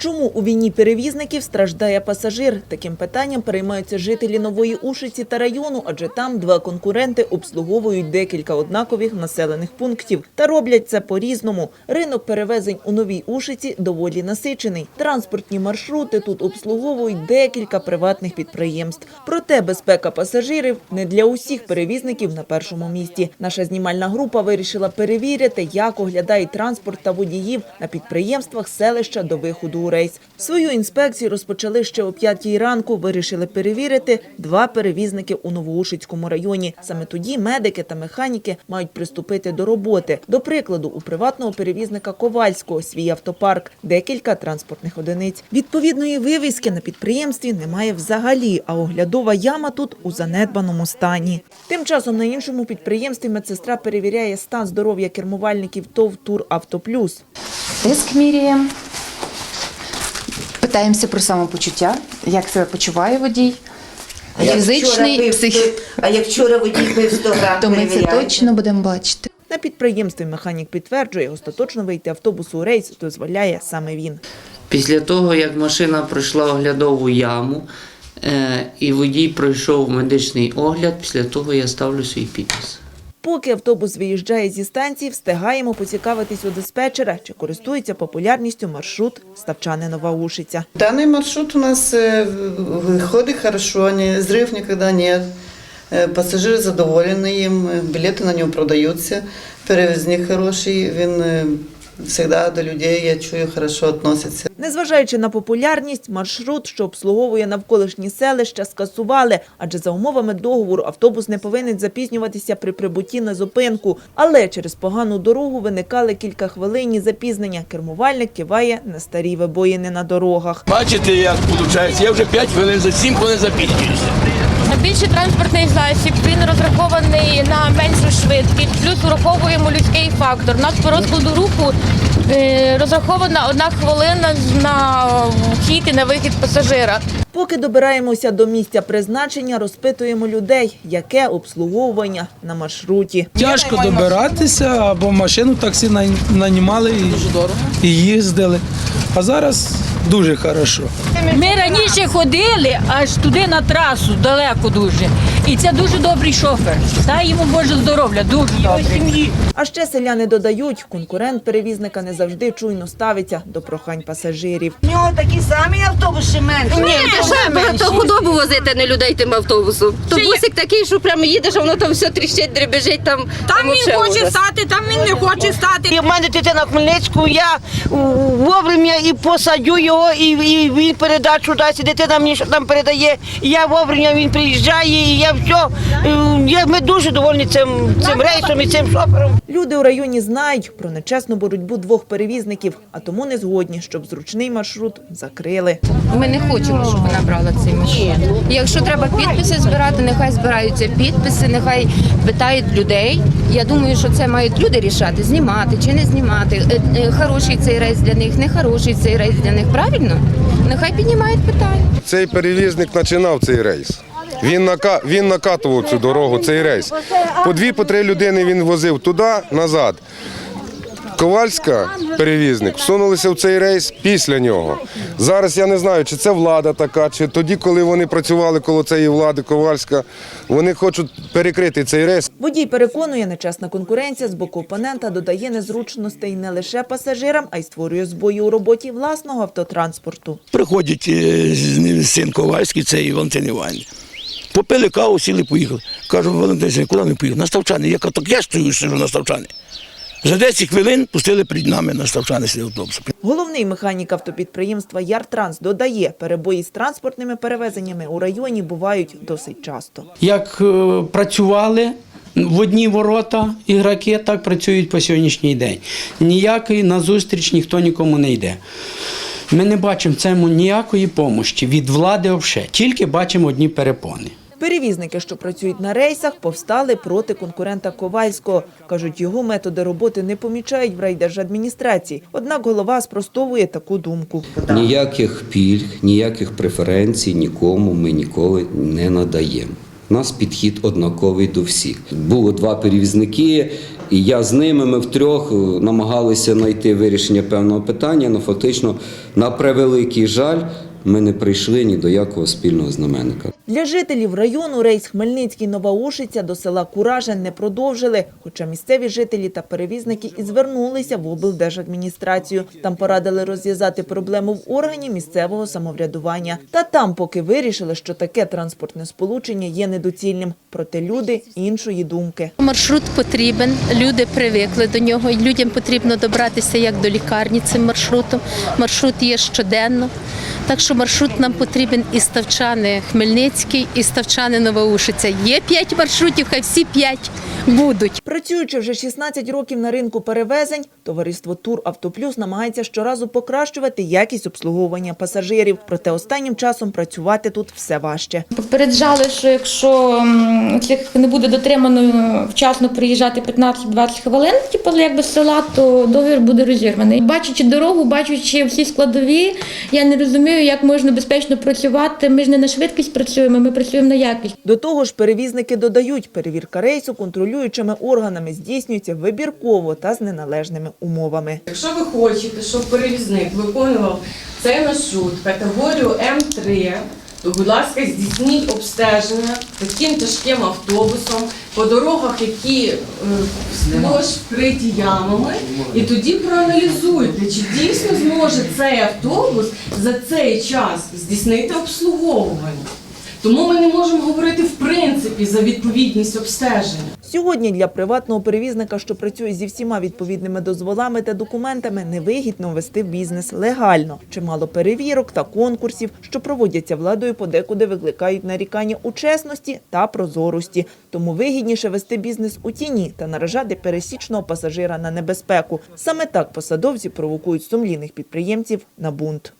Чому у війні перевізників страждає пасажир? Таким питанням переймаються жителі Нової Ушиці та району, адже там два конкуренти обслуговують декілька однакових населених пунктів. Та роблять це по-різному. Ринок перевезень у Новій Ушиці доволі насичений. Транспортні маршрути тут обслуговують декілька приватних підприємств. Проте безпека пасажирів не для усіх перевізників на першому місці. Наша знімальна група вирішила перевірити, як оглядають транспорт та водіїв на підприємствах селища до виходу рейс. Свою інспекцію розпочали ще о п'ятій ранку. Вирішили перевірити два перевізники у Новоушицькому районі. Саме тоді медики та механіки мають приступити до роботи. До прикладу, у приватного перевізника Ковальського свій автопарк, декілька транспортних одиниць. Відповідної вивіски на підприємстві немає взагалі, а оглядова яма тут у занедбаному стані. Тим часом на іншому підприємстві медсестра перевіряє стан здоров'я кермувальників ТОВ «Тур Автоплюс». Тиск міряємо. Питаємося про самопочуття, як себе почуває водій. А Фізичний, пив псих... сто- А як вчора водій пив 100 грам, то ми це точно будемо бачити. На підприємстві механік підтверджує, остаточно вийти автобусу у рейс дозволяє саме він. Після того, як машина пройшла оглядову яму е, і водій пройшов медичний огляд, після того я ставлю свій підпис. Поки автобус виїжджає зі станції, встигаємо поцікавитись у диспетчера, чи користується популярністю маршрут Ставчани Нова Ушиця. Данный маршрут у нас э, выходит хорошо, не, взрыв никогда нет. Э, Пассажиры задоволені їм, е, білети на нього продаються. Перевізник хороший, він завжди до людей, я чую, хорошо відноситься. Незважаючи на популярність, маршрут, що обслуговує навколишні селища, скасували, адже за умовами договору автобус не повинен запізнюватися при прибутті на зупинку. Але через погану дорогу виникали кілька хвилинні запізнення. Кермувальник киває на старі вибоїни на дорогах. Бачите, як виходить? Я вже 5 хвилин за 7 хвилин запізнююся. Більший транспортний засіб, він розрахований на меншу швидкість, плюс враховуємо людський фактор. У нас по розкладу руху е, розрахована одна хвилина на вхід і на вихід пасажира. Поки добираємося до місця призначення, розпитуємо людей, яке обслуговування на маршруті. Тяжко добиратися, або машину таксі нанімали і, і їздили. А зараз дуже хорошо. Ми раніше ходили аж туди на трасу, далеко дуже. І це дуже добрий шофер. Дай йому Боже здоров'я, дуже добрий. А ще селяни додають, конкурент перевізника не завжди чуйно ставиться до прохань пасажирів. У нього такі самі автобуси менші. Ні, то, то худобу возити, не людей тим автобусом. То бусик такий, що прямо їдеш, а воно там все тріщить, дребежить, там, Там він хоче стати, там він не хоче стати. І в мене дитина Хмельницьку, я вовремя і посадю його, і, і він передачу дасть, і дитина мені що там передає. І я вовремя він приїжджає, і я все. Я, ми дуже довольні цим, цим рейсом і цим шофером. Люди у районі знають про нечесну боротьбу двох перевізників, а тому не згодні, щоб зручний маршрут закрили. Ми не хочемо, щоб вона брала цей маршрут. Якщо треба підписи збирати, нехай збираються підписи, нехай питають людей. Я думаю, що це мають люди рішати, знімати чи не знімати. Е, е, Хороший цей рейс для них, не хороший цей рейс для них. Правильно? Нехай піднімають питання. Цей перевізник починав цей рейс. Він, нака... він накатував цю дорогу, цей рейс. По дві, по три людини він возив туди, назад. Ковальська перевізник всунулися в цей рейс після нього. Зараз я не знаю, чи це влада така, чи тоді, коли вони працювали коло цієї влади Ковальська, вони хочуть перекрити цей рейс. Водій переконує, нечесна конкуренція з боку опонента додає незручностей не лише пасажирам, а й створює збої у роботі власного автотранспорту. Приходять е, син Ковальський, це і Валентин Іванович. Попили каву, сіли, поїхали. Кажу, Валентин, куди ми поїхали? На Ставчани. Я кажу, так я стою, сижу на Ставчани. За 10 хвилин пустили перед нами на Ставчани автобус. Головний механік автопідприємства Яртранс додає, перебої з транспортними перевезеннями у районі бувають досить часто. Як е, працювали в одні ворота ігроки, так працюють по сьогоднішній день. Ніякої назустріч ніхто нікому не йде. Ми не бачимо цьому ніякої помощі від влади взагалі, тільки бачимо одні перепони. Перевізники, що працюють на рейсах, повстали проти конкурента Ковальського. Кажуть, його методи роботи не помічають в райдержадміністрації. Однак голова спростовує таку думку. Ніяких пільг, ніяких преференцій нікому ми ніколи не надаємо. У нас підхід однаковий до всіх. Було два перевізники, і я з ними ми втрьох е, намагалися знайти вирішення певного питання. але фактично, на превеликий жаль, ми не прийшли ні до якого спільного знаменника. Для жителів району рейс Хмельницький-Нова Ушиця до села Куражин не продовжили, хоча місцеві жителі та перевізники і звернулися в облдержадміністрацію. Там порадили розв'язати проблему в органі місцевого самоврядування. Та там поки вирішили, що таке транспортне сполучення є недоцільним. Проте люди іншої думки. Маршрут потрібен, люди привикли до нього. Людям потрібно добратися як до лікарні цим маршрутом. Маршрут є щоденно. Так що маршрут нам потрібен і Ставчани Хмельницький, і Ставчани Новоушиця. Є п'ять маршрутів, хай всі п'ять будуть. Працюючи вже 16 років на ринку перевезень, товариство Тур Автоплюс намагається щоразу покращувати якість обслуговування пасажирів. Проте останнім часом працювати тут все важче. Попереджали, що якщо не буде дотримано вчасно приїжджати 15-20 хвилин, типу якби села, то договір буде розірваний. Бачачи дорогу, бачачи всі складові, я не розумію, як можна безпечно працювати. Ми ж не на швидкість працюємо, ми працюємо на якість. До того ж, перевізники додають, перевірка рейсу контролюючими органами здійснюється вибірково та з неналежними умовами. Якщо ви хочете, щоб перевізник виконував цей маршрут категорію М3, то, будь ласка, здійсніть обстеження таким тяжким автобусом по дорогах, які е, сплош вкриті ямами, і тоді проаналізуйте, чи дійсно зможе цей автобус за цей час здійснити обслуговування. Тому ми не можемо говорити в принципі за відповідність обстеження. Сьогодні для приватного перевізника, що працює зі всіма відповідними дозволами та документами, невигідно вести бізнес легально. Чимало перевірок та конкурсів, що проводяться владою, подекуди викликають нарікання у чесності та прозорості. Тому вигідніше вести бізнес у тіні та наражати пересічного пасажира на небезпеку. Саме так посадовці провокують сумлінних підприємців на бунт.